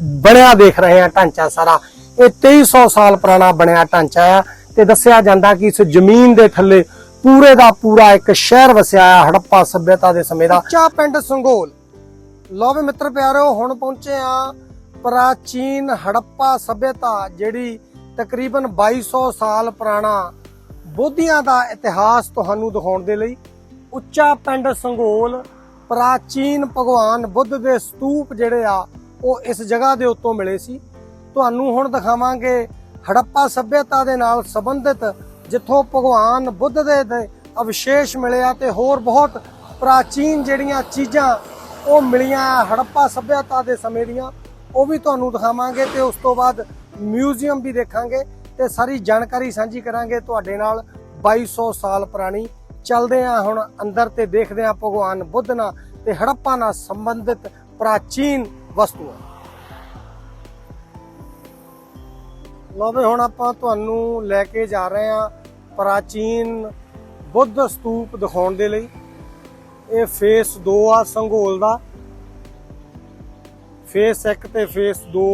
ਬਣਿਆ ਦੇਖ ਰਹੇ ਆ ਢਾਂਚਾ ਸਾਰਾ। ਇਹ 2300 ਸਾਲ ਪੁਰਾਣਾ ਬਣਿਆ ਢਾਂਚਾ ਆ ਤੇ ਦੱਸਿਆ ਜਾਂਦਾ ਕਿ ਇਸ ਜ਼ਮੀਨ ਦੇ ਥੱਲੇ ਪੂਰੇ ਦਾ ਪੂਰਾ ਇੱਕ ਸ਼ਹਿਰ ਵਸਿਆ ਆ ਹੜੱਪਾ ਸਭਿਅਤਾ ਦੇ ਸਮੇਂ ਦਾ। ਉੱਚਾ ਪਿੰਡ ਸੰਗੋਲ। ਲੋ ਵੀ ਮਿੱਤਰ ਪਿਆਰਿਓ ਹੁਣ ਪਹੁੰਚੇ ਆ ਪ੍ਰਾਚੀਨ ਹੜੱਪਾ ਸਭਿਅਤਾ, ਜਿਹੜੀ ਤਕਰੀਬਨ 2200 ਸਾਲ ਪੁਰਾਣਾ ਬੋਧੀਆਂ ਦਾ ਇਤਿਹਾਸ ਤੁਹਾਨੂੰ ਦਿਖਾਉਣ ਦੇ ਲਈ। ਉੱਚਾ ਪਿੰਡ ਸੰਗੋਲ, ਪ੍ਰਾਚੀਨ ਭਗਵਾਨ ਬੁੱਧ ਦੇ ਸਤੂਪ ਜਿਹੜੇ ਆ ਉਹ ਇਸ ਜਗ੍ਹਾ ਦੇ ਉੱਤੋਂ ਮਿਲੇ ਸੀ। ਤੁਹਾਨੂੰ ਹੁਣ ਦਿਖਾਵਾਂਗੇ ਹੜੱਪਾ ਸਭਿਅਤਾ ਦੇ ਨਾਲ ਸੰਬੰਧਿਤ, ਜਿੱਥੋਂ ਭਗਵਾਨ ਬੁੱਧ ਦੇ ਅਵਸ਼ੇਸ਼ ਮਿਲਿਆ ਆ ਤੇ ਹੋਰ ਬਹੁਤ ਪ੍ਰਾਚੀਨ ਜਿਹੜੀਆਂ ਚੀਜ਼ਾਂ ਉਹ ਮਿਲੀਆਂ ਆ ਹੜੱਪਾ ਸਭਿਅਤਾ ਦੇ ਸਮੇਂ ਦੀਆਂ, ਉਹ ਵੀ ਤੁਹਾਨੂੰ ਦਿਖਾਵਾਂਗੇ ਤੇ ਉਸ ਤੋਂ ਬਾਅਦ ਮਿਊਜ਼ੀਅਮ ਵੀ ਦੇਖਾਂਗੇ ਤੇ ਸਾਰੀ ਜਾਣਕਾਰੀ ਸਾਂਝੀ ਕਰਾਂਗੇ ਤੁਹਾਡੇ ਨਾਲ 2200 ਸਾਲ ਪੁਰਾਣੀ। ਚੱਲਦੇ ਆ ਹੁਣ ਅੰਦਰ ਤੇ ਦੇਖਦੇ ਆ ਭਗਵਾਨ ਬੁੱਧ ਨਾਲ ਤੇ ਹੜੱਪਾ ਨਾਲ ਸੰਬੰਧਿਤ ਪ੍ਰਾਚੀਨ ਵਸਤੂਆਂ ਲਓ ਵੀ ਹੁਣ ਆਪਾਂ ਤੁਹਾਨੂੰ ਲੈ ਕੇ ਜਾ ਰਹੇ ਹਾਂ ਪ੍ਰਾਚੀਨ ਬੁੱਧ ਸਤੂਪ ਦਿਖਾਉਣ ਦੇ ਲਈ। ਇਹ ਫੇਸ 2 ਆ ਸੰਘੋਲ ਦਾ। ਫੇਸ 1 ਤੇ ਫੇਸ 2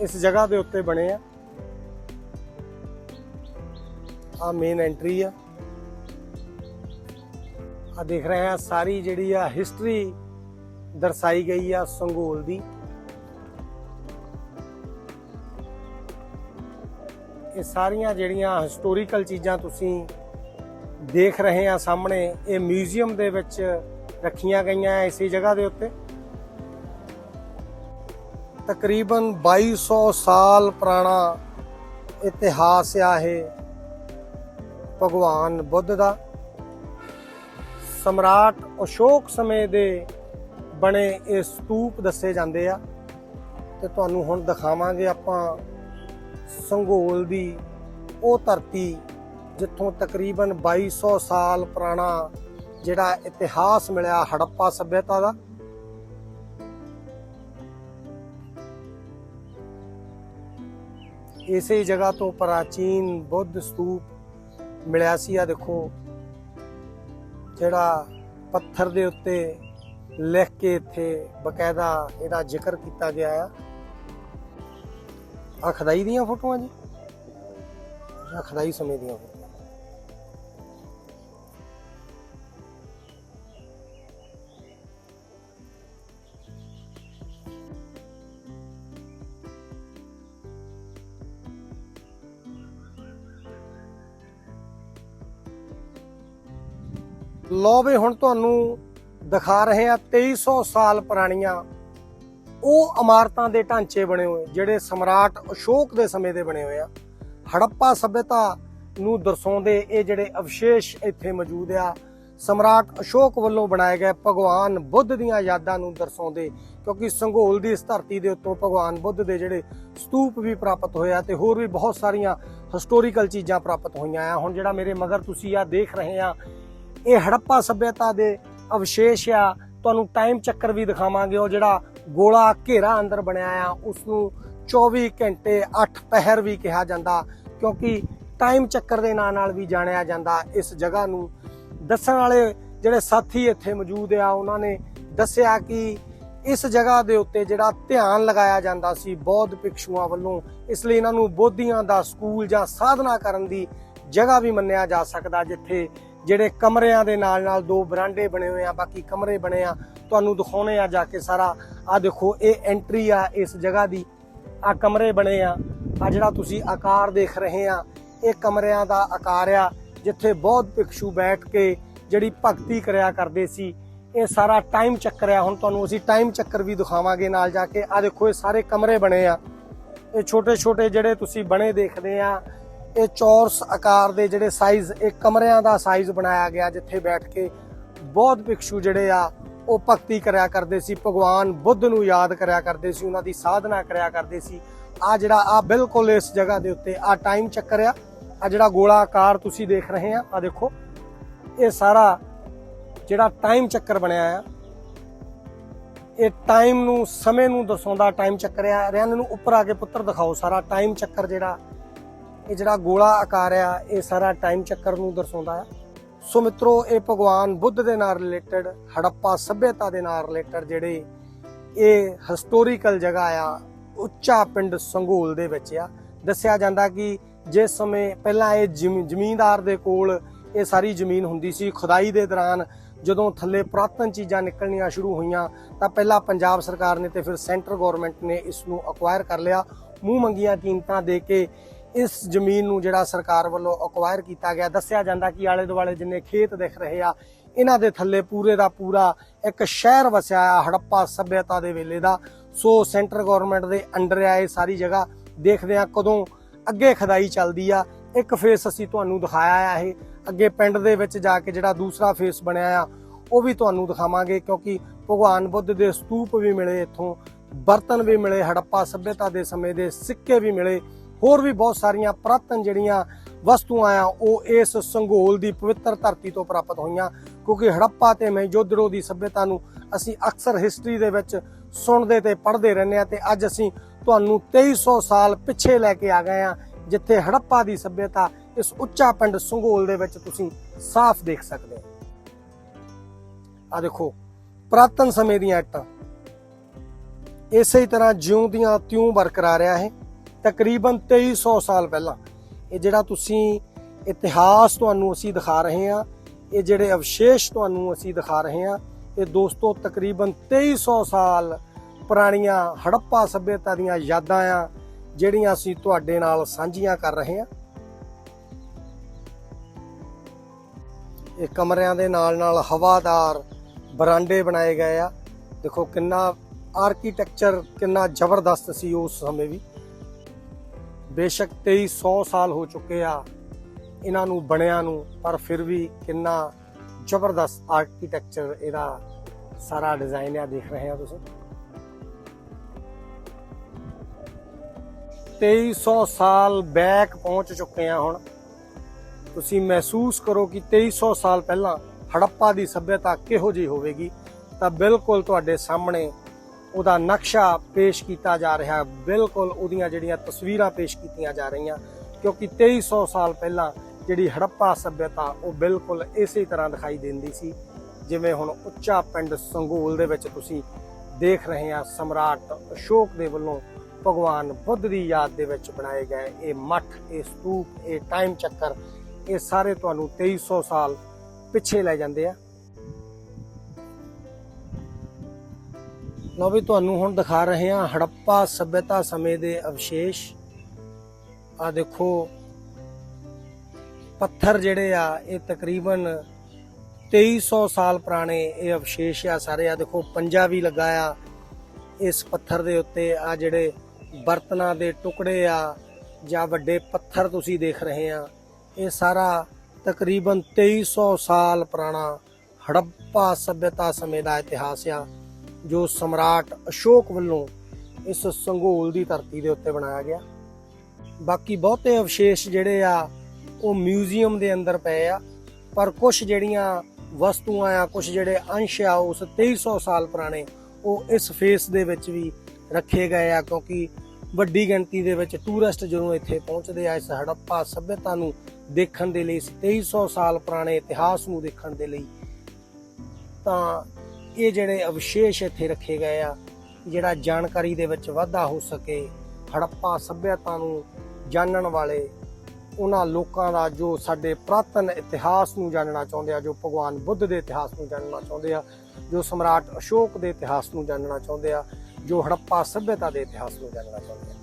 ਇਸ ਜਗ੍ਹਾ ਦੇ ਉੱਤੇ ਬਣੇ ਆ। ਆ ਮੇਨ ਐਂਟਰੀ ਆ। ਆ ਦੇਖ ਰਹੇ ਆ ਸਾਰੀ ਜਿਹੜੀ ਆ ਹਿਸਟਰੀ ਦਰਸਾਈ ਗਈ ਆ ਸੰਗੋਲ ਦੀ। ਇਹ ਸਾਰੀਆਂ ਜਿਹੜੀਆਂ ਹਿਸਟੋਰੀਕਲ ਚੀਜ਼ਾਂ ਤੁਸੀਂ ਦੇਖ ਰਹੇ ਆ ਸਾਹਮਣੇ, ਇਹ ਮਿਊਜ਼ੀਅਮ ਦੇ ਵਿੱਚ ਰੱਖੀਆਂ ਗਈਆਂ ਐ ਇਸੇ ਜਗ੍ਹਾ ਦੇ ਉੱਤੇ। ਤਕਰੀਬਨ 2200 ਸਾਲ ਪੁਰਾਣਾ ਇਤਿਹਾਸ ਆ ਇਹ ਭਗਵਾਨ ਬੁੱਧ ਦਾ। ਸਮਰਾਟ ਅਸ਼ੋਕ ਸਮੇਂ ਦੇ ਬਣੇ ਇਹ ਸਤੂਪ ਦੱਸੇ ਜਾਂਦੇ ਆ। ਤੇ ਤੁਹਾਨੂੰ ਹੁਣ ਦਿਖਾਵਾਂਗੇ ਆਪਾਂ ਸੰਗੋਲ ਦੀ ਉਹ ਧਰਤੀ, ਜਿੱਥੋਂ ਤਕਰੀਬਨ 2200 ਸਾਲ ਪੁਰਾਣਾ ਜਿਹੜਾ ਇਤਿਹਾਸ ਮਿਲਿਆ ਹੜੱਪਾ ਸਭਿਅਤਾ ਦਾ। ਇਸੇ ਜਗ੍ਹਾ ਤੋਂ ਪ੍ਰਾਚੀਨ ਬੁੱਧ ਸਤੂਪ ਮਿਲਿਆ ਸੀ। ਆ ਦੇਖੋ, ਜਿਹੜਾ ਪੱਥਰ ਦੇ ਉੱਤੇ ਲਿਖ ਕੇ ਇੱਥੇ ਬਕਾਇਦਾ ਇਹਦਾ ਜ਼ਿਕਰ ਕੀਤਾ ਗਿਆ ਆ। ਆ ਖਦਾਈ ਦੀਆਂ ਫੋਟੋਆਂ ਜੀ? ਆ ਖਦਾਈ ਸਮੇਂ ਦੀਆਂ ਫੋਟੋਆਂ। ਲੋ ਵੀ ਹੁਣ ਤੁਹਾਨੂੰ ਦਿਖਾ ਰਹੇ ਆ 2300 ਸਾਲ ਪੁਰਾਣੀਆਂ ਉਹ ਇਮਾਰਤਾਂ ਦੇ ਢਾਂਚੇ ਬਣੇ ਹੋਏ, ਜਿਹੜੇ ਸਮਰਾਟ ਅਸ਼ੋਕ ਦੇ ਸਮੇਂ ਦੇ ਬਣੇ ਹੋਏ ਆ। ਹੜੱਪਾ ਸਭਿਅਤਾ ਨੂੰ ਦਰਸਾਉਂਦੇ ਇਹ ਜਿਹੜੇ ਅਵਸ਼ੇਸ਼ ਇੱਥੇ ਮੌਜੂਦ ਆ, ਸਮਰਾਟ ਅਸ਼ੋਕ ਵੱਲੋਂ ਬਣਾਏ ਗਏ ਭਗਵਾਨ ਬੁੱਧ ਦੀਆਂ ਯਾਦਾਂ ਨੂੰ ਦਰਸਾਉਂਦੇ, ਕਿਉਂਕਿ ਸੰਘੋਲ ਦੀ ਇਸ ਧਰਤੀ ਦੇ ਉੱਤੋਂ ਭਗਵਾਨ ਬੁੱਧ ਦੇ ਜਿਹੜੇ ਸਤੂਪ ਵੀ ਪ੍ਰਾਪਤ ਹੋਇਆ ਤੇ ਹੋਰ ਵੀ ਬਹੁਤ ਸਾਰੀਆਂ ਹਿਸਟੋਰੀਕਲ ਚੀਜ਼ਾਂ ਪ੍ਰਾਪਤ ਹੋਈਆਂ ਆ। ਹੁਣ ਜਿਹੜਾ ਮੇਰੇ ਮਗਰ ਤੁਸੀਂ ਆ ਦੇਖ ਰਹੇ ਆ, ਇਹ ਹੜੱਪਾ ਸਭਿਅਤਾ ਦੇ ਅਵਸ਼ੇਸ਼ ਆ। ਤੁਹਾਨੂੰ ਟਾਈਮ ਚੱਕਰ ਵੀ ਦਿਖਾਵਾਂਗੇ। ਉਹ ਜਿਹੜਾ ਗੋਲਾ ਘੇਰਾ ਅੰਦਰ ਬਣਿਆ ਆ ਉਸ ਨੂੰ 24 ਘੰਟੇ 8 ਪਹਿਰ ਵੀ ਕਿਹਾ ਜਾਂਦਾ, ਕਿਉਂਕਿ ਟਾਈਮ ਚੱਕਰ ਦੇ ਨਾਂ ਨਾਲ ਵੀ ਜਾਣਿਆ ਜਾਂਦਾ ਇਸ ਜਗ੍ਹਾ ਨੂੰ। ਦੱਸਣ ਵਾਲੇ ਜਿਹੜੇ ਸਾਥੀ ਇੱਥੇ ਮੌਜੂਦ ਆ, ਉਹਨਾਂ ਨੇ ਦੱਸਿਆ ਕਿ ਇਸ ਜਗ੍ਹਾ ਦੇ ਉੱਤੇ ਜਿਹੜਾ ਧਿਆਨ ਲਗਾਇਆ ਜਾਂਦਾ ਸੀ, ਬੌਧ ਭਿਕਸ਼ੂਆਂ ਵੱਲੋਂ, ਇਸ ਲਈ ਇਹਨਾਂ ਨੂੰ ਬੋਧੀਆਂ ਦਾ ਸਕੂਲ ਜਾਂ ਸਾਧਨਾ ਕਰਨ ਦੀ ਜਗ੍ਹਾ ਵੀ ਮੰਨਿਆ ਜਾ ਸਕਦਾ, ਜਿੱਥੇ ਜਿਹੜੇ ਕਮਰਿਆਂ ਦੇ ਨਾਲ ਨਾਲ ਦੋ ਬਰਾਂਡੇ ਬਣੇ ਹੋਏ ਆ, ਬਾਕੀ ਕਮਰੇ ਬਣੇ ਆ, ਤੁਹਾਨੂੰ ਦਿਖਾਉਣੇ ਆ ਜਾ ਕੇ ਸਾਰਾ। ਆ ਦੇਖੋ, ਇਹ ਐਂਟਰੀ ਆ ਇਸ ਜਗ੍ਹਾ ਦੀ। ਆ ਕਮਰੇ ਬਣੇ ਆ। ਆ ਜਿਹੜਾ ਤੁਸੀਂ ਆਕਾਰ ਦੇਖ ਰਹੇ ਆ, ਇਹ ਕਮਰਿਆਂ ਦਾ ਆਕਾਰ ਆ, ਜਿੱਥੇ ਬਹੁਤ ਭਿਕਸ਼ੂ ਬੈਠ ਕੇ ਜਿਹੜੀ ਭਗਤੀ ਕਰਿਆ ਕਰਦੇ ਸੀ, ਇਹ ਸਾਰਾ ਟਾਈਮ ਚੱਕਰ ਆ। ਹੁਣ ਤੁਹਾਨੂੰ ਅਸੀਂ ਟਾਈਮ ਚੱਕਰ ਵੀ ਦਿਖਾਵਾਂਗੇ ਨਾਲ ਜਾ ਕੇ। ਆ ਦੇਖੋ, ਇਹ ਸਾਰੇ ਕਮਰੇ ਬਣੇ ਆ। ਇਹ ਛੋਟੇ ਛੋਟੇ ਜਿਹੜੇ ਤੁਸੀਂ ਬਣੇ ਦੇਖਦੇ ਆ ਇਹ ਚੌਰਸ ਆਕਾਰ ਦੇ ਜਿਹੜੇ ਸਾਈਜ਼ ਇਹ ਕਮਰਿਆਂ ਦਾ ਸਾਈਜ਼ ਬਣਾਇਆ ਗਿਆ ਜਿੱਥੇ ਬੈਠ ਕੇ ਬਹੁਤ ਭਿਕਸ਼ੂ ਜਿਹੜੇ ਆ, ਉਹ ਭਗਤੀ ਕਰਿਆ ਕਰਦੇ ਸੀ, ਭਗਵਾਨ ਬੁੱਧ ਨੂੰ ਯਾਦ ਕਰਿਆ ਕਰਦੇ ਸੀ, ਉਹਨਾਂ ਦੀ ਸਾਧਨਾ ਕਰਿਆ ਕਰਦੇ ਸੀ। ਆ ਜਿਹੜਾ ਆ ਬਿਲਕੁਲ ਇਸ ਜਗ੍ਹਾ ਦੇ ਉੱਤੇ ਆ ਟਾਈਮ ਚੱਕਰ ਆ। ਆ ਜਿਹੜਾ ਗੋਲਾ ਆਕਾਰ ਤੁਸੀਂ ਦੇਖ ਰਹੇ ਆ ਆ ਦੇਖੋ। ਇਹ ਸਾਰਾ ਜਿਹੜਾ ਟਾਈਮ ਚੱਕਰ ਬਣਿਆ ਆ, ਇਹ ਟਾਈਮ ਨੂੰ, ਸਮੇਂ ਨੂੰ ਦਰਸਾਉਂਦਾ ਟਾਈਮ ਚੱਕਰ ਆ। ਰਿਆਂ ਨੂੰ ਉੱਪਰ ਆ ਕੇ ਪੁੱਤਰ ਦਿਖਾਓ ਸਾਰਾ ਟਾਈਮ ਚੱਕਰ ਜਿਹੜਾ ਇਹ ਜਿਹੜਾ ਗੋਲਾ ਆਕਾਰ ਆ, ਇਹ ਸਾਰਾ ਟਾਈਮ ਚੱਕਰ ਨੂੰ ਦਰਸਾਉਂਦਾ ਆ। ਸੋ ਮਿੱਤਰੋ, ਇਹ ਭਗਵਾਨ ਬੁੱਧ ਦੇ ਨਾਲ ਰਿਲੇਟਡ ਹੜੱਪਾ ਸਭਿਅਤਾ ਦੇ ਨਾਲ ਰਿਲੇਟਡ ਜਿਹੜੇ ਇਹ ਹਿਸਟੋਰੀਕਲ ਜਗ੍ਹਾ ਆ, ਉੱਚਾ ਪਿੰਡ ਸੰਗੋਲ ਦੇ ਵਿੱਚ ਆ। ਦੱਸਿਆ ਜਾਂਦਾ ਕਿ ਜਿਸ ਸਮੇਂ ਪਹਿਲਾਂ ਇਹ ਜ਼ਮੀ- ਜ਼ਮੀਂਦਾਰ ਦੇ ਕੋਲ ਇਹ ਸਾਰੀ ਜ਼ਮੀਨ ਹੁੰਦੀ ਸੀ, ਖੁਦਾਈ ਦੇ ਦੌਰਾਨ ਜਦੋਂ ਥੱਲੇ ਪੁਰਾਤਨ ਚੀਜ਼ਾਂ ਨਿਕਲਣੀਆਂ ਸ਼ੁਰੂ ਹੋਈਆਂ, ਤਾਂ ਪਹਿਲਾਂ ਪੰਜਾਬ ਸਰਕਾਰ ਨੇ ਤੇ ਫਿਰ ਸੈਂਟਰ ਗਵਰਨਮੈਂਟ ਨੇ ਇਸ ਨੂੰ ਅਕਵਾਇਰ ਕਰ ਲਿਆ। ਮੂੰਹ ਮੰਗੀਆਂ ਕੀਮਤਾਂ ਦੇ ਕੇ ਇਸ ਜ਼ਮੀਨ ਨੂੰ ਜਿਹੜਾ ਸਰਕਾਰ ਵੱਲੋਂ ਅਕਵਾਇਰ ਕੀਤਾ ਗਿਆ, ਦੱਸਿਆ ਜਾਂਦਾ ਕਿ ਆਲੇ ਦੁਆਲੇ ਜਿੰਨੇ ਖੇਤ ਦਿਖ ਰਹੇ ਆ, ਇਹਨਾਂ ਦੇ ਥੱਲੇ ਪੂਰੇ ਦਾ ਪੂਰਾ ਇੱਕ ਸ਼ਹਿਰ ਵਸਿਆ ਆ, ਹੜੱਪਾ ਸਭਿਅਤਾ ਦੇ ਵੇਲੇ ਦਾ। ਸੋ ਸੈਂਟਰ ਗਵਰਨਮੈਂਟ ਦੇ ਅੰਡਰ ਆ ਇਹ ਸਾਰੀ ਜਗ੍ਹਾ। ਦੇਖਦੇ ਆ ਕਦੋਂ ਅੱਗੇ ਖਦਾਈ ਚੱਲਦੀ ਆ। ਇੱਕ ਫੇਸ ਅਸੀਂ ਤੁਹਾਨੂੰ ਦਿਖਾਇਆ ਆ ਇਹ। ਅੱਗੇ ਪਿੰਡ ਦੇ ਵਿੱਚ ਜਾ ਕੇ ਜਿਹੜਾ ਦੂਸਰਾ ਫੇਸ ਬਣਿਆ ਆ, ਉਹ ਵੀ ਤੁਹਾਨੂੰ ਦਿਖਾਵਾਂਗੇ ਕਿਉਂਕਿ ਭਗਵਾਨ ਬੁੱਧ ਦੇ ਸਤੂਪ ਵੀ ਮਿਲੇ ਇੱਥੋਂ, ਬਰਤਨ ਵੀ ਮਿਲੇ, ਹੜੱਪਾ ਸਭਿਅਤਾ ਦੇ ਸਮੇਂ ਦੇ ਸਿੱਕੇ ਵੀ ਮਿਲੇ। ਹੋਰ ਵੀ ਬਹੁਤ ਸਾਰੀਆਂ ਪੁਰਾਤਨ ਜਿਹੜੀਆਂ ਵਸਤੂਆਂ ਆ, ਉਹ ਇਸ ਸੰਘੋਲ ਦੀ ਪਵਿੱਤਰ ਧਰਤੀ ਤੋਂ ਪ੍ਰਾਪਤ ਹੋਈਆਂ। ਕਿਉਂਕਿ ਹੜੱਪਾ ਤੇ ਮਹਿਜੋਦੜੋ ਦੀ ਸਭਿਅਤਾ ਨੂੰ ਅਸੀਂ ਅਕਸਰ ਹਿਸਟਰੀ ਦੇ ਵਿੱਚ ਸੁਣਦੇ ਤੇ ਪੜ੍ਹਦੇ ਰਹਿੰਦੇ ਆ ਤੇ ਅੱਜ ਅਸੀਂ ਤੁਹਾਨੂੰ 2300 ਸਾਲ ਪਿੱਛੇ ਲੈ ਕੇ ਆ ਗਏ ਆ ਜਿੱਥੇ ਹੜੱਪਾ ਦੀ ਸਭਿਅਤਾ ਇਸ ਉੱਚਾ ਪਿੰਡ ਸੰਘੋਲ ਦੇ ਵਿੱਚ ਤੁਸੀਂ ਸਾਫ਼ ਦੇਖ ਸਕਦੇ ਹੋ। ਆ ਦੇਖੋ, ਪ੍ਰਾਤਨ ਸਮੇਂ ਦੀਆਂ ਇੱਟਾਂ। ਇਸੇ ਤਰ੍ਹਾਂ ਜਿਉਂ ਦੀਆਂ ਤਿਉਂ ਬਰਕਰਾਰ ਆ ਇਹ। ਤਕਰੀਬਨ 2300 ਸਾਲ ਪਹਿਲਾਂ। ਇਹ ਜਿਹੜਾ ਤੁਸੀਂ ਇਤਿਹਾਸ ਤੁਹਾਨੂੰ ਅਸੀਂ ਦਿਖਾ ਰਹੇ ਹਾਂ, ਇਹ ਜਿਹੜੇ ਅਵਸ਼ੇਸ਼ ਤੁਹਾਨੂੰ ਅਸੀਂ ਦਿਖਾ ਰਹੇ ਹਾਂ, ਇਹ ਦੋਸਤੋ ਤਕਰੀਬਨ 2300 ਸਾਲ ਪੁਰਾਣੀਆਂ ਹੜੱਪਾ ਸਭਿਅਤਾ ਦੀਆਂ ਯਾਦਾਂ ਆ, ਜਿਹੜੀਆਂ ਅਸੀਂ ਤੁਹਾਡੇ ਨਾਲ ਸਾਂਝੀਆਂ ਕਰ ਰਹੇ ਹਾਂ। ਇਹ ਕਮਰਿਆਂ ਦੇ ਨਾਲ ਨਾਲ ਹਵਾਦਾਰ ਬਰਾਂਡੇ ਬਣਾਏ ਗਏ ਆ। ਦੇਖੋ ਕਿੰਨਾ ਆਰਕੀਟੈਕਚਰ ਕਿੰਨਾ ਜ਼ਬਰਦਸਤ ਸੀ ਉਸ ਸਮੇਂ ਵੀ। ਬੇਸ਼ੱਕ 2300 ਸਾਲ ਹੋ ਚੁੱਕੇ ਆ ਇਹਨਾਂ ਨੂੰ ਬਣਿਆ ਨੂੰ, ਪਰ ਫਿਰ ਵੀ ਕਿੰਨਾ ਜ਼ਬਰਦਸਤ ਆਰਕੀਟੈਕਚਰ ਇਹਦਾ ਸਾਰਾ ਡਿਜ਼ਾਈਨ ਆ, ਦੇਖ ਰਹੇ ਆ ਤੁਸੀਂ। 2300 ਸਾਲ ਬੈਕ ਪਹੁੰਚ ਚੁੱਕੇ ਆ ਹੁਣ। ਤੁਸੀਂ ਮਹਿਸੂਸ ਕਰੋ ਕਿ 2300 ਸਾਲ ਪਹਿਲਾਂ ਹੜੱਪਾ ਦੀ ਸੱਭਿਅਤਾ ਕਿਹੋ ਜਿਹੀ ਹੋਵੇਗੀ, ਤਾਂ ਬਿਲਕੁਲ ਤੁਹਾਡੇ ਸਾਹਮਣੇ ਉਹਦਾ ਨਕਸ਼ਾ ਪੇਸ਼ ਕੀਤਾ ਜਾ ਰਿਹਾ ਹੈ। ਬਿਲਕੁਲ ਉਹਦੀਆਂ ਜਿਹੜੀਆਂ ਤਸਵੀਰਾਂ ਪੇਸ਼ ਕੀਤੀਆਂ ਜਾ ਰਹੀਆਂ, ਕਿਉਂਕਿ 2300 ਸਾਲ ਪਹਿਲਾਂ ਜਿਹੜੀ ਹੜੱਪਾ ਸਭਿਅਤਾ ਉਹ ਬਿਲਕੁਲ ਇਸੇ ਤਰ੍ਹਾਂ ਦਿਖਾਈ ਦਿੰਦੀ ਸੀ, ਜਿਵੇਂ ਹੁਣ ਉੱਚਾ ਪਿੰਡ ਸੰਗੋਲ ਦੇ ਵਿੱਚ ਤੁਸੀਂ ਦੇਖ ਰਹੇ ਆ ਸਮਰਾਟ ਅਸ਼ੋਕ ਦੇ ਵੱਲੋਂ ਭਗਵਾਨ ਬੁੱਧ ਦੀ ਯਾਦ ਦੇ ਵਿੱਚ ਬਣਾਏ ਗਏ ਇਹ ਮੱਠ, ਇਹ ਸਤੂਪ, ਇਹ ਟਾਈਮ ਚੱਕਰ, ਇਹ ਸਾਰੇ ਤੁਹਾਨੂੰ 2300 ਸਾਲ ਪਿੱਛੇ ਲੈ ਜਾਂਦੇ ਆ। ਲਓ ਵੀ ਤੁਹਾਨੂੰ ਹੁਣ ਦਿਖਾ ਰਹੇ ਹਾਂ ਹੜੱਪਾ ਸਭਿਅਤਾ ਸਮੇਂ ਦੇ ਅਵਸ਼ੇਸ਼। ਆ ਦੇਖੋ, ਪੱਥਰ ਜਿਹੜੇ ਆ, ਇਹ ਤਕਰੀਬਨ 2300 ਸਾਲ ਪੁਰਾਣੇ ਇਹ ਅਵਸ਼ੇਸ਼ ਆ ਸਾਰੇ। ਆ ਦੇਖੋ, ਪੰਜਾ ਵੀ ਲੱਗਾ ਆ ਇਸ ਪੱਥਰ ਦੇ ਉੱਤੇ। ਆ ਜਿਹੜੇ ਬਰਤਨਾਂ ਦੇ ਟੁਕੜੇ ਆ ਜਾਂ ਵੱਡੇ ਪੱਥਰ ਤੁਸੀਂ ਦੇਖ ਰਹੇ ਆ, ਇਹ ਸਾਰਾ ਤਕਰੀਬਨ 2300 ਸਾਲ ਪੁਰਾਣਾ ਹੜੱਪਾ ਸਭਿਅਤਾ ਸਮੇਂ ਦਾ ਇਤਿਹਾਸ ਆ। ਜੋ ਸਮਰਾਟ ਅਸ਼ੋਕ ਵੱਲੋਂ ਇਸ ਸੰਘੋਲ ਦੀ ਧਰਤੀ ਦੇ ਉੱਤੇ ਬਣਾਇਆ ਗਿਆ। ਬਾਕੀ ਬਹੁਤੇ ਅਵਸ਼ੇਸ਼ ਜਿਹੜੇ ਆ, ਉਹ ਮਿਊਜ਼ੀਅਮ ਦੇ ਅੰਦਰ ਪਏ ਆ, ਪਰ ਕੁਝ ਜਿਹੜੀਆਂ ਵਸਤੂਆਂ ਆ ਕੁਝ ਜਿਹੜੇ ਅੰਸ਼ ਆ, ਉਸ 2300 ਸਾਲ ਪੁਰਾਣੇ, ਉਹ ਇਸ ਫੇਸ ਦੇ ਵਿੱਚ ਵੀ ਰੱਖੇ ਗਏ ਆ, ਕਿਉਂਕਿ ਵੱਡੀ ਗਿਣਤੀ ਦੇ ਵਿੱਚ ਟੂਰਿਸਟ ਜਦੋਂ ਇੱਥੇ ਪਹੁੰਚਦੇ ਆ, ਇਸ ਹੜੱਪਾ ਸਭਿਅਤਾ ਨੂੰ ਦੇਖਣ ਦੇ ਲਈ, ਇਸ 2300 ਸਾਲ ਪੁਰਾਣੇ ਇਤਿਹਾਸ ਨੂੰ ਦੇਖਣ ਦੇ ਲਈ। ਤਾਂ ਇਹ ਜਿਹੜੇ ਅਵਸ਼ੇਸ਼ ਇੱਥੇ ਰੱਖੇ ਗਏ ਆ, ਜਿਹੜਾ ਜਾਣਕਾਰੀ ਦੇ ਵਿੱਚ ਵਾਧਾ ਹੋ ਸਕੇ, ਹੜੱਪਾ ਸੱਭਿਅਤਾ ਨੂੰ ਜਾਣਨ ਵਾਲੇ, ਉਹਨਾਂ ਲੋਕਾਂ ਦਾ ਜੋ ਸਾਡੇ ਪ੍ਰਾਤਨ ਇਤਿਹਾਸ ਨੂੰ ਜਾਣਨਾ ਚਾਹੁੰਦੇ ਆ, ਜੋ ਭਗਵਾਨ ਬੁੱਧ ਦੇ ਇਤਿਹਾਸ ਨੂੰ ਜਾਣਨਾ ਚਾਹੁੰਦੇ ਆ, ਜੋ ਸਮਰਾਟ ਅਸ਼ੋਕ ਦੇ ਇਤਿਹਾਸ ਨੂੰ ਜਾਣਨਾ ਚਾਹੁੰਦੇ ਆ, ਜੋ ਹੜੱਪਾ ਸੱਭਿਅਤਾ ਦੇ ਇਤਿਹਾਸ ਨੂੰ ਜਾਣਨਾ ਚਾਹੁੰਦੇ ਆ।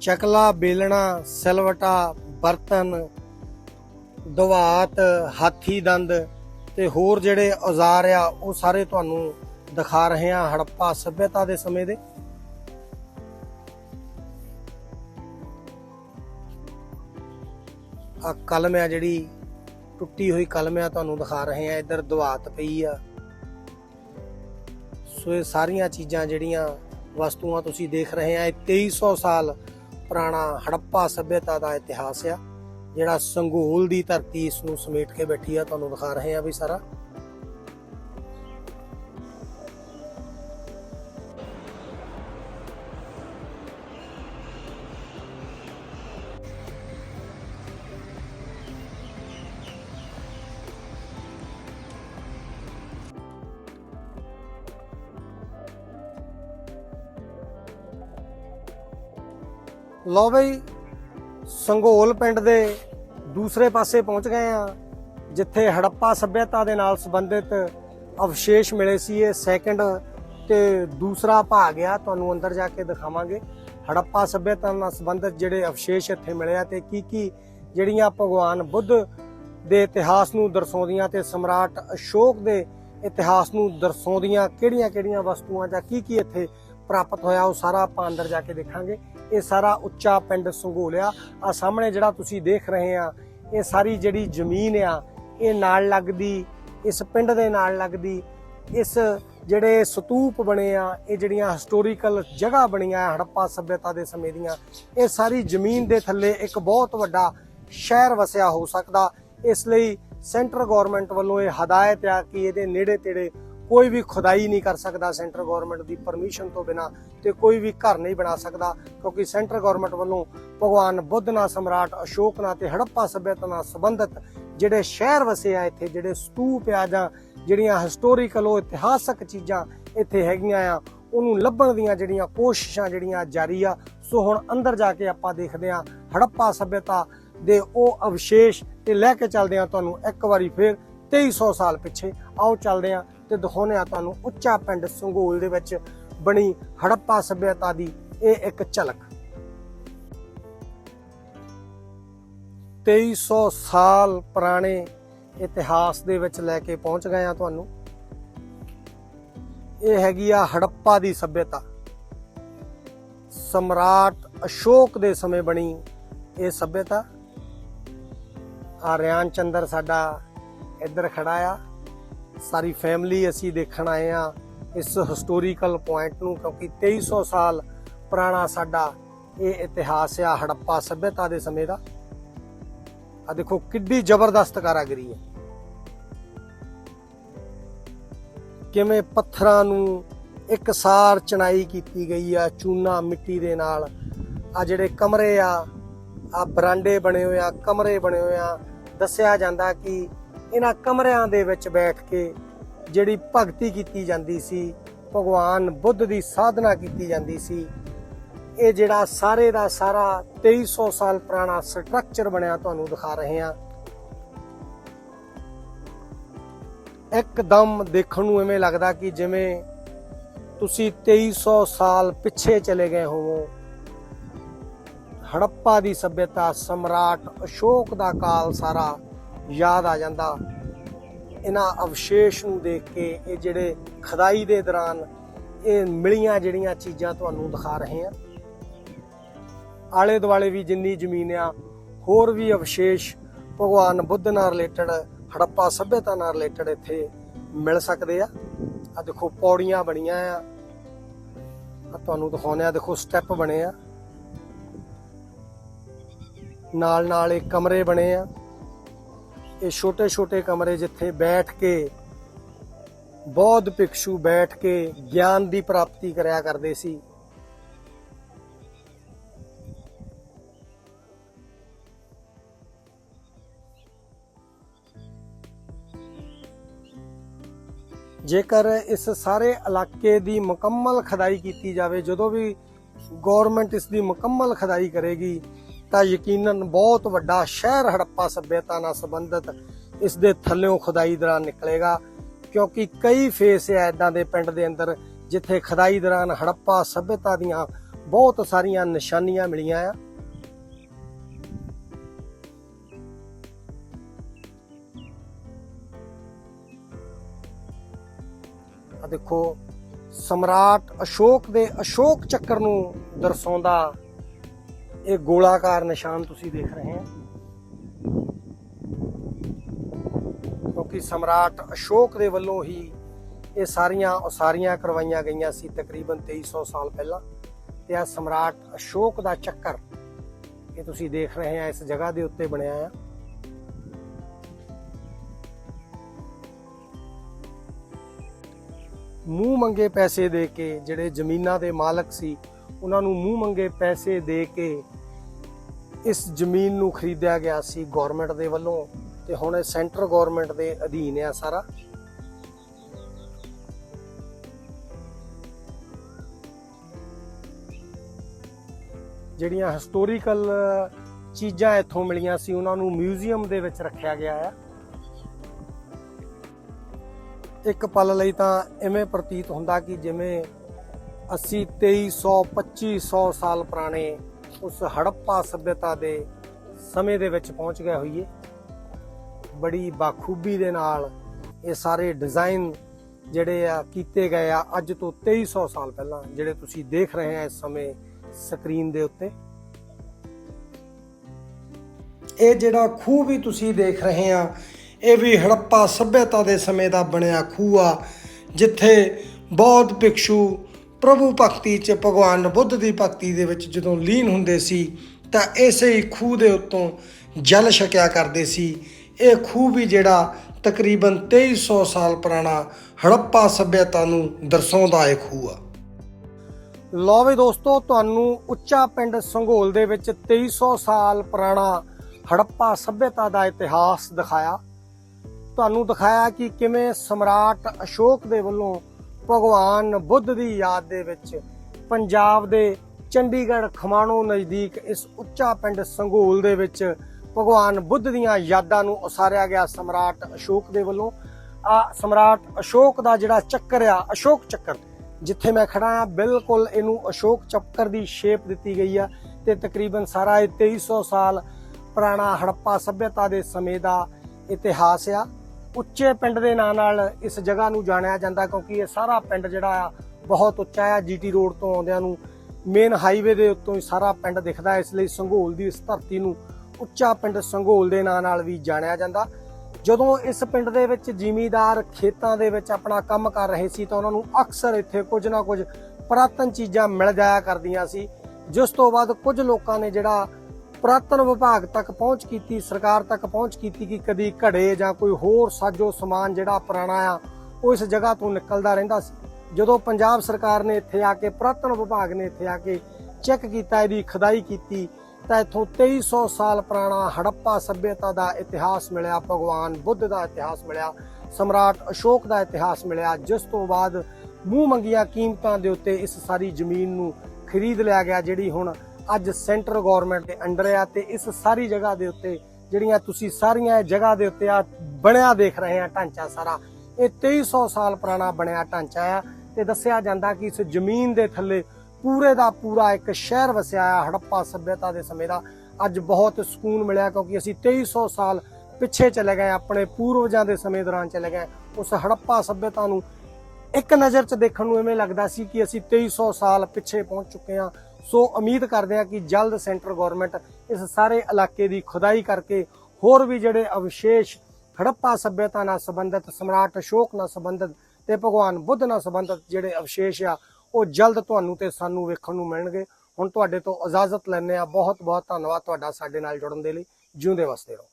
ਚਕਲਾ, ਬੇਲਣਾ, ਸਿਲਵਟਾ, ਬਰਤਨ, ਦਵਾਤ, ਹਾਥੀ ਦੰਦ ਤੇ ਹੋਰ ਜਿਹੜੇ ਔਜ਼ਾਰ ਆ, ਉਹ ਸਾਰੇ ਤੁਹਾਨੂੰ ਦਿਖਾ ਰਹੇ ਆ ਹੜੱਪਾ ਸਭਿਅਤਾ ਦੇ ਸਮੇਂ ਦੇ। ਆ ਕਲਮ ਆ ਜਿਹੜੀ, ਟੁੱਟੀ ਹੋਈ ਕਲਮ ਆ, ਤੁਹਾਨੂੰ ਦਿਖਾ ਰਹੇ ਆ ਇੱਧਰ ਦਵਾਤ ਪਈ ਆ। ਸੋ ਇਹ ਸਾਰੀਆਂ ਚੀਜ਼ਾਂ ਜਿਹੜੀਆਂ ਵਸਤੂਆਂ ਤੁਸੀਂ ਦੇਖ ਰਹੇ ਆ ਇਹ 2300 ਸਾਲ ਪੁਰਾਣਾ ਹੜੱਪਾ ਸਭਿਅਤਾ ਦਾ ਇਤਿਹਾਸ ਆ। ਜਿਹੜਾ ਸੰਗੂਲ ਦੀ ਧਰਤੀ ਇਸ ਨੂੰ ਸਮੇਟ ਕੇ ਬੈਠੀ ਆ, ਤੁਹਾਨੂੰ ਦਿਖਾ ਰਹੇ ਆ ਵੀ ਸਾਰਾ। ਲਓ ਬਈ ਸੰਗੋਲ ਪਿੰਡ ਦੇ ਦੂਸਰੇ ਪਾਸੇ ਪਹੁੰਚ ਗਏ ਆ ਜਿੱਥੇ ਹੜੱਪਾ ਸੱਭਿਅਤਾ ਦੇ ਨਾਲ ਸੰਬੰਧਿਤ ਅਵਸ਼ੇਸ਼ ਮਿਲੇ ਸੀ ਇਹ ਸੈਕੰਡ ਤੇ ਦੂਸਰਾ ਭਾਗ ਆ, ਤੁਹਾਨੂੰ ਅੰਦਰ ਜਾ ਕੇ ਦਿਖਾਵਾਂਗੇ। ਹੜੱਪਾ ਸੱਭਿਅਤਾ ਨਾਲ ਸੰਬੰਧਿਤ ਜਿਹੜੇ ਅਵਸ਼ੇਸ਼ ਇੱਥੇ ਮਿਲੇ ਆ ਤੇ ਕੀ ਕੀ ਜਿਹੜੀਆਂ ਭਗਵਾਨ ਬੁੱਧ ਦੇ ਇਤਿਹਾਸ ਨੂੰ ਦਰਸਾਉਂਦੀਆਂ ਤੇ ਸਮਰਾਟ ਅਸ਼ੋਕ ਦੇ ਇਤਿਹਾਸ ਨੂੰ ਦਰਸਾਉਂਦੀਆਂ, ਕਿਹੜੀਆਂ-ਕਿਹੜੀਆਂ ਵਸਤੂਆਂ ਜਾਂ ਕੀ ਕੀ ਇੱਥੇ ਪ੍ਰਾਪਤ ਹੋਇਆ, ਉਹ ਸਾਰਾ ਆਪਾਂ ਅੰਦਰ ਜਾ ਕੇ ਦੇਖਾਂਗੇ। ਇਹ ਸਾਰਾ ਉੱਚਾ ਪਿੰਡ ਸੰਘੋਲਿਆ ਆ। ਸਾਹਮਣੇ ਜਿਹੜਾ ਤੁਸੀਂ ਦੇਖ ਰਹੇ ਆ, ਇਹ ਸਾਰੀ ਜਿਹੜੀ ਜ਼ਮੀਨ ਆ, ਇਹ ਨਾਲ ਲੱਗਦੀ, ਇਸ ਪਿੰਡ ਦੇ ਨਾਲ ਲੱਗਦੀ, ਇਸ ਜਿਹੜੇ ਸਤੂਪ ਬਣੇ ਆ, ਇਹ ਜਿਹੜੀਆਂ ਹਿਸਟੋਰੀਕਲ ਜਗ੍ਹਾ ਬਣੀਆਂ ਹੜੱਪਾ ਸਭਿਅਤਾ ਦੇ ਸਮੇਂ ਦੀਆਂ, ਇਹ ਸਾਰੀ ਜ਼ਮੀਨ ਦੇ ਥੱਲੇ ਇੱਕ ਬਹੁਤ ਵੱਡਾ ਸ਼ਹਿਰ ਵਸਿਆ ਹੋ ਸਕਦਾ। ਇਸ ਲਈ ਸੈਂਟਰ ਗਵਰਨਮੈਂਟ ਵੱਲੋਂ ਇਹ ਹਦਾਇਤ ਆ ਕਿ ਇਹਦੇ ਨੇੜੇ ਤੇੜੇ ਕੋਈ ਵੀ ਖੁਦਾਈ ਨਹੀਂ ਕਰ ਸਕਦਾ ਸੈਂਟਰ ਗਵਰਨਮੈਂਟ ਦੀ ਪਰਮਿਸ਼ਨ ਤੋਂ ਬਿਨਾ ਤੇ ਕੋਈ ਵੀ ਘਰ ਨਹੀਂ ਬਣਾ ਸਕਦਾ, ਕਿਉਂਕਿ ਸੈਂਟਰ ਗਵਰਨਮੈਂਟ ਵੱਲੋਂ ਭਗਵਾਨ ਬੁੱਧ ਨਾਲ ਸਮਰਾਟ, ਅਸ਼ੋਕ ਨਾਲ ਤੇ ਹੜੱਪਾ ਸਭਿਅਤਾ ਨਾਲ ਸੰਬੰਧਿਤ ਜਿਹੜੇ ਸ਼ਹਿਰ ਵਸੇ ਆ ਇੱਥੇ, ਜਿਹੜੇ ਸਤੂਪ ਆ ਜਾਂ ਜਿਹੜੀਆਂ ਹਿਸਟੋਰੀਕਲ ਉਹ ਇਤਿਹਾਸਕ ਚੀਜ਼ਾਂ ਇੱਥੇ ਹੈਗੀਆਂ ਆ, ਉਹਨੂੰ ਲੱਭਣ ਦੀਆਂ ਜਿਹੜੀਆਂ ਕੋਸ਼ਿਸ਼ਾਂ ਜਿਹੜੀਆਂ ਜਾਰੀ ਆ, ਸੋ ਹੁਣ ਅੰਦਰ ਜਾ ਕੇ ਆਪਾਂ ਦੇਖਦੇ ਆ ਹੜੱਪਾ ਸਭਿਅਤਾ ਦੇ ਉਹ ਅਵਸ਼ੇਸ਼ ਤੇ ਲੈ ਕੇ ਚੱਲਦੇ ਆ ਤੁਹਾਨੂੰ ਇੱਕ ਵਾਰੀ ਫੇਰ 2300 ਸਾਲ ਪਿੱਛੇ। ਆਓ ਚੱਲਦੇ ਆ ਤੇ ਦਿਖਾਉਂਦੇ ਆ ਤੁਹਾਨੂੰ ਉੱਚਾ ਪਿੰਡ ਸੰਗੋਲ ਦੇ ਵਿੱਚ ਬਣੀ ਹੜੱਪਾ ਸੱਭਿਅਤਾ ਦੀ ਇਹ ਇੱਕ ਝਲਕ। 2300 ਸਾਲ ਪੁਰਾਣੇ ਇਤਿਹਾਸ ਦੇ ਵਿੱਚ ਲੈ ਕੇ ਪਹੁੰਚ ਗਏ ਆ ਤੁਹਾਨੂੰ। ਇਹ ਹੈਗੀ ਆ ਹੜੱਪਾ ਦੀ ਸੱਭਿਅਤਾ। ਸਮਰਾਟ ਅਸ਼ੋਕ ਦੇ ਸਮੇਂ ਬਣੀ ਇਹ ਸੱਭਿਅਤਾ। ਆ ਰਿਆਨ ਚੰਦਰ ਸਾਡਾ ਇੱਧਰ ਖੜਾ ਆ। ਸਾਰੀ ਫੈਮਿਲੀ ਅਸੀਂ ਦੇਖਣ ਆਏ ਆ ਇਸ ਹਿਸਟੋਰੀਕਲ ਪੁਆਇੰਟ ਨੂੰ, ਕਿਉਂਕਿ 2300 ਸਾਲ ਪੁਰਾਣਾ ਸਾਡਾ ਇਹ ਇਤਿਹਾਸ ਆ, ਹੜੱਪਾ ਸਭਿਅਤਾ ਦੇ ਸਮੇਂ ਦਾ। ਆ ਦੇਖੋ ਕਿੱਡੀ ਜ਼ਬਰਦਸਤ ਕਾਰਾਗਰੀ ਹੈ। ਕਿਵੇਂ ਪੱਥਰਾਂ ਨੂੰ ਇੱਕਸਾਰ ਚਣਾਈ ਕੀਤੀ ਗਈ ਆ, ਚੂਨਾ ਮਿੱਟੀ ਦੇ ਨਾਲ। ਆ ਜਿਹੜੇ ਕਮਰੇ ਆ ਆ ਬਰਾਂਡੇ ਬਣੇ ਹੋਏ ਆ, ਕਮਰੇ ਬਣੇ ਹੋਏ ਆ। ਦੱਸਿਆ ਜਾਂਦਾ ਕਿ ਇਹਨਾਂ ਕਮਰਿਆਂ ਦੇ ਵਿੱਚ ਬੈਠ ਕੇ ਜਿਹੜੀ ਭਗਤੀ ਕੀਤੀ ਜਾਂਦੀ ਸੀ, ਭਗਵਾਨ ਬੁੱਧ ਦੀ ਸਾਧਨਾ ਕੀਤੀ ਜਾਂਦੀ ਸੀ, ਇਹ ਜਿਹੜਾ ਸਾਰੇ ਦਾ ਸਾਰਾ 2300 ਸਾਲ ਪੁਰਾਣਾ ਸਟਰਕਚਰ ਬਣਿਆ ਤੁਹਾਨੂੰ ਦਿਖਾ ਰਹੇ ਹਾਂ। ਇੱਕਦਮ ਦੇਖਣ ਨੂੰ ਐਵੇਂ ਲੱਗਦਾ ਕਿ ਜਿਵੇਂ ਤੁਸੀਂ 2300 ਸਾਲ ਪਿੱਛੇ ਚਲੇ ਗਏ ਹੋਵੋ। ਹੜੱਪਾ ਦੀ ਸਭਿਅਤਾ, ਸਮਰਾਟ, ਅਸ਼ੋਕ ਦਾ ਕਾਲ ਸਾਰਾ ਯਾਦ ਆ ਜਾਂਦਾ। ਇਹਨਾਂ ਅਵਸ਼ੇਸ਼ ਨੂੰ ਦੇਖ ਕੇ ਇਹ ਜਿਹੜੇ ਖਦਾਈ ਦੇ ਦੌਰਾਨ ਇਹ ਮਿਲੀਆਂ ਜਿਹੜੀਆਂ ਚੀਜ਼ਾਂ ਤੁਹਾਨੂੰ ਦਿਖਾ ਰਹੇ ਹਾਂ। ਆਲੇ ਦੁਆਲੇ ਵੀ ਜਿੰਨੀ ਜ਼ਮੀਨ ਆ, ਹੋਰ ਵੀ ਅਵਸ਼ੇਸ਼ ਭਗਵਾਨ ਬੁੱਧ ਨਾਲ ਰਿਲੇਟਡ ਹੜੱਪਾ ਸਭਿਅਤਾ ਨਾਲ ਰਿਲੇਟਡ ਇੱਥੇ ਮਿਲ ਸਕਦੇ ਆ। ਆ ਦੇਖੋ, ਪੌੜੀਆਂ ਬਣੀਆਂ ਆ। ਤੁਹਾਨੂੰ ਦਿਖਾਉਂਦੇ ਆ, ਦੇਖੋ ਸਟੈਪ ਬਣੇ ਆ। ਨਾਲ ਨਾਲ ਇਹ ਕਮਰੇ ਬਣੇ ਆ। ਇਹ ਛੋਟੇ ਛੋਟੇ ਕਮਰੇ ਜਿੱਥੇ ਬੈਠ ਕੇ, ਬੌਧ ਭਿਕਸ਼ੂ ਬੈਠ ਕੇ ਗਿਆਨ ਦੀ ਪ੍ਰਾਪਤੀ ਕਰਿਆ ਕਰਦੇ ਸੀ। ਜੇਕਰ ਇਸ ਸਾਰੇ ਇਲਾਕੇ ਦੀ ਮੁਕੰਮਲ ਖਦਾਈ ਕੀਤੀ ਜਾਵੇ, ਜਦੋਂ ਵੀ ਗਵਰਨਮੈਂਟ ਇਸ ਦੀ ਮੁਕੰਮਲ ਖਦਾਈ ਕਰੇਗੀ ਤਾਂ ਯਕੀਨਨ ਬਹੁਤ ਵੱਡਾ ਸ਼ਹਿਰ ਹੜੱਪਾ ਸਭਿਅਤਾ ਨਾਲ ਸੰਬੰਧਿਤ ਇਸ ਦੇ ਥੱਲਿਓਂ ਖੁਦਾਈ ਦੌਰਾਨ ਨਿਕਲੇਗਾ, ਕਿਉਂਕਿ ਕਈ ਫੇਸ ਹੈ ਇਦਾਂ ਦੇ ਪਿੰਡ ਦੇ ਅੰਦਰ ਜਿੱਥੇ ਖਦਾਈ ਦੌਰਾਨ ਹੜੱਪਾ ਸਭਿਅਤਾ ਦੀਆਂ ਬਹੁਤ ਸਾਰੀਆਂ ਨਿਸ਼ਾਨੀਆਂ ਮਿਲੀਆਂ ਆ। ਆ ਦੇਖੋ, ਸਮਰਾਟ ਅਸ਼ੋਕ ਦੇ ਅਸ਼ੋਕ ਚੱਕਰ ਨੂੰ ਦਰਸਾਉਂਦਾ ਇਹ ਗੋਲਾਕਾਰ ਨਿਸ਼ਾਨ ਤੁਸੀਂ ਦੇਖ ਰਹੇ ਹੋ। ਕਿਉਂਕਿ ਸਮਰਾਟ ਅਸ਼ੋਕ ਦੇ ਵੱਲੋਂ ਹੀ ਇਹ ਸਾਰੀਆਂ ਉਸਾਰੀਆਂ ਕਰਵਾਈਆਂ ਗਈਆਂ ਸੀ ਤਕਰੀਬਨ 2300 ਸਾਲ ਪਹਿਲਾਂ। ਤੇ ਆ ਸਮਰਾਟ ਅਸ਼ੋਕ ਦਾ ਚੱਕਰ ਇਹ ਤੁਸੀਂ ਦੇਖ ਰਹੇ ਆ ਇਸ ਜਗ੍ਹਾ ਦੇ ਉੱਤੇ ਬਣਿਆ ਆ। ਮੂੰਹ ਮੰਗੇ ਪੈਸੇ ਦੇ ਕੇ ਜਿਹੜੇ ਜ਼ਮੀਨਾਂ ਦੇ ਮਾਲਕ ਸੀ ਉਹਨਾਂ ਨੂੰ ਮੂੰਹ ਮੰਗੇ ਪੈਸੇ ਦੇ ਕੇ ਇਸ ਜ਼ਮੀਨ ਨੂੰ ਖਰੀਦਿਆ ਗਿਆ ਸੀ ਗਵਰਨਮੈਂਟ ਦੇ ਵੱਲੋਂ ਤੇ ਹੁਣ ਇਹ ਸੈਂਟਰ ਗਵਰਨਮੈਂਟ ਦੇ ਅਧੀਨ ਆ ਸਾਰਾ। ਜਿਹੜੀਆਂ ਹਿਸਟੋਰੀਕਲ ਚੀਜ਼ਾਂ ਇੱਥੋਂ ਮਿਲੀਆਂ ਸੀ, ਉਹਨਾਂ ਨੂੰ ਮਿਊਜ਼ੀਅਮ ਦੇ ਵਿੱਚ ਰੱਖਿਆ ਗਿਆ ਹੈ ਇੱਕ ਪਲ ਲਈ ਤਾਂ ਐਵੇਂ ਪ੍ਰਤੀਤ ਹੁੰਦਾ ਕਿ ਜਿਵੇਂ ਅਸੀਂ 2300 2500 ਸਾਲ ਪੁਰਾਣੇ ਉਸ ਹੜੱਪਾ ਸਭਿਅਤਾ ਦੇ ਸਮੇਂ ਦੇ ਵਿੱਚ ਪਹੁੰਚ ਗਏ ਹੋਈਏ। ਬੜੀ ਬਾਖੂਬੀ ਦੇ ਨਾਲ ਇਹ ਸਾਰੇ ਡਿਜ਼ਾਈਨ ਜਿਹੜੇ ਆ ਕੀਤੇ ਗਏ ਆ ਅੱਜ ਤੋਂ 2300 ਸਾਲ ਪਹਿਲਾਂ, ਜਿਹੜੇ ਤੁਸੀਂ ਦੇਖ ਰਹੇ ਆ ਇਸ ਸਮੇਂ ਸਕਰੀਨ ਦੇ ਉੱਤੇ। ਇਹ ਜਿਹੜਾ ਖੂਹ ਵੀ ਤੁਸੀਂ ਦੇਖ ਰਹੇ ਆ, ਇਹ ਵੀ ਹੜੱਪਾ ਸਭਿਅਤਾ ਦੇ ਸਮੇਂ ਦਾ ਬਣਿਆ ਖੂਹ ਆ, ਜਿੱਥੇ ਬਹੁਤ ਭਿਕਸ਼ੂ ਪ੍ਰਭੂ ਭਗਤੀ ਚ ਭਗਵਾਨ ਬੁੱਧ ਦੀ ਭਗਤੀ ਦੇ ਵਿੱਚ ਜਦੋਂ ਲੀਨ ਹੁੰਦੇ ਸੀ, ਤਾਂ ਇਸੇ ਹੀ ਖੂਹ ਦੇ ਉੱਤੋਂ ਜਲ ਛਕਿਆ ਕਰਦੇ ਸੀ। ਇਹ ਖੂਹ ਵੀ ਜਿਹੜਾ ਤਕਰੀਬਨ 2300 ਸਾਲ ਪੁਰਾਣਾ ਹੜੱਪਾ ਸਭਿਅਤਾ ਨੂੰ ਦਰਸਾਉਂਦਾ ਇਹ ਖੂਹ ਆ। ਲੋ ਵੀ ਦੋਸਤੋ, ਤੁਹਾਨੂੰ ਉੱਚਾ ਪਿੰਡ ਸੰਘੋਲ ਦੇ ਵਿੱਚ 2300 ਸਾਲ ਪੁਰਾਣਾ ਹੜੱਪਾ ਸਭਿਅਤਾ ਦਾ ਇਤਿਹਾਸ ਦਿਖਾਇਆ। ਤੁਹਾਨੂੰ ਦਿਖਾਇਆ ਕਿ ਕਿਵੇਂ ਸਮਰਾਟ ਅਸ਼ੋਕ ਦੇ ਵੱਲੋਂ ਭਗਵਾਨ ਬੁੱਧ ਦੀ ਯਾਦ ਦੇ ਵਿੱਚ ਪੰਜਾਬ ਦੇ ਚੰਡੀਗੜ੍ਹ ਖਮਾਣੋ ਨਜ਼ਦੀਕ ਇਸ ਉੱਚਾ ਪਿੰਡ ਸੰਘੋਲ ਦੇ ਵਿੱਚ ਭਗਵਾਨ ਬੁੱਧ ਦੀਆਂ ਯਾਦਾਂ ਨੂੰ ਉਸਾਰਿਆ ਗਿਆ ਸਮਰਾਟ ਅਸ਼ੋਕ ਦੇ ਵੱਲੋਂ। ਆ ਸਮਰਾਟ ਅਸ਼ੋਕ ਦਾ ਜਿਹੜਾ ਚੱਕਰ ਆ, ਅਸ਼ੋਕ ਚੱਕਰ, ਜਿੱਥੇ ਮੈਂ ਖੜਾ ਆ ਬਿਲਕੁਲ ਇਹਨੂੰ ਅਸ਼ੋਕ ਚੱਕਰ ਦੀ ਸ਼ੇਪ ਦਿੱਤੀ ਗਈ ਆ ਤੇ ਤਕਰੀਬਨ ਸਾਰਾ ਇਹ 2300 ਸਾਲ ਪੁਰਾਣਾ ਹੜੱਪਾ ਸਭਿਅਤਾ ਦੇ ਸਮੇਂ ਦਾ ਇਤਿਹਾਸ ਆ। ਉੱਚੇ ਪਿੰਡ ਦੇ ਨਾਂ ਨਾਲ ਇਸ ਜਗ੍ਹਾ ਨੂੰ ਜਾਣਿਆ ਜਾਂਦਾ ਕਿਉਂਕਿ ਇਹ ਸਾਰਾ ਪਿੰਡ ਜਿਹੜਾ ਆ ਬਹੁਤ ਉੱਚਾ ਆ, ਜੀਟੀ ਰੋਡ ਤੋਂ ਆਉਂਦਿਆਂ ਨੂੰ ਮੇਨ ਹਾਈਵੇ ਦੇ ਉੱਤੋਂ ਹੀ ਸਾਰਾ ਪਿੰਡ ਦਿਖਦਾ ਇਸ ਲਈ ਸੰਘੋਲ ਦੀ ਇਸ ਧਰਤੀ ਨੂੰ ਉੱਚਾ ਪਿੰਡ ਸੰਘੋਲ ਦੇ ਨਾਂ ਨਾਲ ਵੀ ਜਾਣਿਆ ਜਾਂਦਾ। ਜਦੋਂ ਇਸ ਪਿੰਡ ਦੇ ਵਿੱਚ ਜ਼ਿਮੀਦਾਰ ਖੇਤਾਂ ਦੇ ਵਿੱਚ ਆਪਣਾ ਕੰਮ ਕਰ ਰਹੇ ਸੀ ਤਾਂ ਉਹਨਾਂ ਨੂੰ ਅਕਸਰ ਇੱਥੇ ਕੁਝ ਨਾ ਕੁਝ ਪੁਰਾਤਨ ਚੀਜ਼ਾਂ ਮਿਲ ਜਾਇਆ ਕਰਦੀਆਂ ਸੀ। ਜਿਸ ਤੋਂ ਬਾਅਦ ਕੁਝ ਲੋਕਾਂ ਨੇ ਜਿਹੜਾ ਪੁਰਾਤਨ ਵਿਭਾਗ ਤੱਕ ਪਹੁੰਚ ਕੀਤੀ, ਸਰਕਾਰ ਤੱਕ ਪਹੁੰਚ ਕੀਤੀ ਕਿ ਕਦੀ ਘੜੇ ਜਾਂ ਕੋਈ ਹੋਰ ਸਾਜੋ ਸਮਾਨ ਜਿਹੜਾ ਪੁਰਾਣਾ ਆ, ਉਹ ਇਸ ਜਗ੍ਹਾ ਤੋਂ ਨਿਕਲਦਾ ਰਹਿੰਦਾ ਸੀ। ਜਦੋਂ ਪੰਜਾਬ ਸਰਕਾਰ ਨੇ ਇੱਥੇ ਆ ਕੇ, ਪੁਰਾਤਨ ਵਿਭਾਗ ਨੇ ਇੱਥੇ ਆ ਕੇ ਚੈੱਕ ਕੀਤਾ, ਇਹਦੀ ਖਦਾਈ ਕੀਤੀ, ਤਾਂ ਇੱਥੋਂ 2300 ਸਾਲ ਪੁਰਾਣਾ ਹੜੱਪਾ ਸਭਿਅਤਾ ਦਾ ਇਤਿਹਾਸ ਮਿਲਿਆ, ਭਗਵਾਨ ਬੁੱਧ ਦਾ ਇਤਿਹਾਸ ਮਿਲਿਆ, ਸਮਰਾਟ ਅਸ਼ੋਕ ਦਾ ਇਤਿਹਾਸ ਮਿਲਿਆ, ਜਿਸ ਤੋਂ ਬਾਅਦ ਮੂੰਹ ਮੰਗੀਆਂ ਕੀਮਤਾਂ ਦੇ ਉੱਤੇ ਇਸ ਸਾਰੀ ਜ਼ਮੀਨ ਨੂੰ ਖਰੀਦ ਲਿਆ ਗਿਆ, ਜਿਹੜੀ ਹੁਣ ਅੱਜ ਸੈਂਟਰ ਗਵਰਨਮੈਂਟ ਦੇ ਅੰਡਰ ਆ ਤੇ ਇਸ ਸਾਰੀ ਜਗ੍ਹਾ ਦੇ ਉੱਤੇ ਜਿਹੜੀਆਂ ਤੁਸੀਂ ਸਾਰੀਆਂ ਜਗ੍ਹਾ ਦੇ ਉੱਤੇ ਆ ਬਣਿਆ ਦੇਖ ਰਹੇ ਆ ਢਾਂਚਾ ਸਾਰਾ। ਇਹ 2300 ਸਾਲ ਪੁਰਾਣਾ ਬਣਿਆ ਢਾਂਚਾ ਆ ਤੇ ਦੱਸਿਆ ਜਾਂਦਾ ਕਿ ਇਸ ਜ਼ਮੀਨ ਦੇ ਥੱਲੇ ਪੂਰੇ ਦਾ ਪੂਰਾ ਇੱਕ ਸ਼ਹਿਰ ਵਸਿਆ ਆ, ਹੜੱਪਾ ਸਭਿਅਤਾ ਦੇ ਸਮੇਂ ਦਾ। ਅੱਜ ਬਹੁਤ ਸਕੂਨ ਮਿਲਿਆ ਕਿਉਂਕਿ ਅਸੀਂ 2300 ਸਾਲ ਪਿੱਛੇ ਚਲੇ ਗਏ, ਆਪਣੇ ਪੂਰਵਜਾਂ ਦੇ ਸਮੇਂ ਦੌਰਾਨ ਚਲੇ ਗਏ। ਉਸ ਹੜੱਪਾ ਸਭਿਅਤਾ ਨੂੰ ਇੱਕ ਨਜ਼ਰ 'ਚ ਦੇਖਣ ਨੂੰ ਐਵੇਂ ਲੱਗਦਾ ਸੀ ਕਿ ਅਸੀਂ 2300 ਸਾਲ ਪਿੱਛੇ ਪਹੁੰਚ ਚੁੱਕੇ ਹਾਂ ਸੋ ਉਮੀਦ ਕਰਦੇ ਹਾਂ ਕਿ ਜਲਦ ਸੈਂਟਰ ਗਵਰਨਮੈਂਟ ਇਸ ਸਾਰੇ ਇਲਾਕੇ ਦੀ ਖੁਦਾਈ ਕਰਕੇ ਹੋਰ ਵੀ ਜਿਹੜੇ ਅਵਸ਼ੇਸ਼ ਹੜੱਪਾ ਸਭਿਅਤਾ ਨਾਲ ਸੰਬੰਧਿਤ, ਸਮਰਾਟ ਅਸ਼ੋਕ ਨਾਲ ਸੰਬੰਧਿਤ ਤੇ ਭਗਵਾਨ ਬੁੱਧ ਨਾਲ ਸੰਬੰਧਿਤ ਜਿਹੜੇ ਅਵਸ਼ੇਸ਼ ਆ, ਉਹ ਜਲਦ ਤੁਹਾਨੂੰ ਤੇ ਸਾਨੂੰ ਵੇਖਣ ਨੂੰ ਮਿਲਣਗੇ। ਹੁਣ ਤੁਹਾਡੇ ਤੋਂ ਇਜਾਜ਼ਤ ਲੈਂਦੇ ਆ ਬਹੁਤ ਬਹੁਤ ਧੰਨਵਾਦ ਤੁਹਾਡਾ ਸਾਡੇ ਨਾਲ ਜੁੜਨ ਦੇ ਲਈ। ਜਿਉਂਦੇ ਵਸਦੇ ਰਹੋ।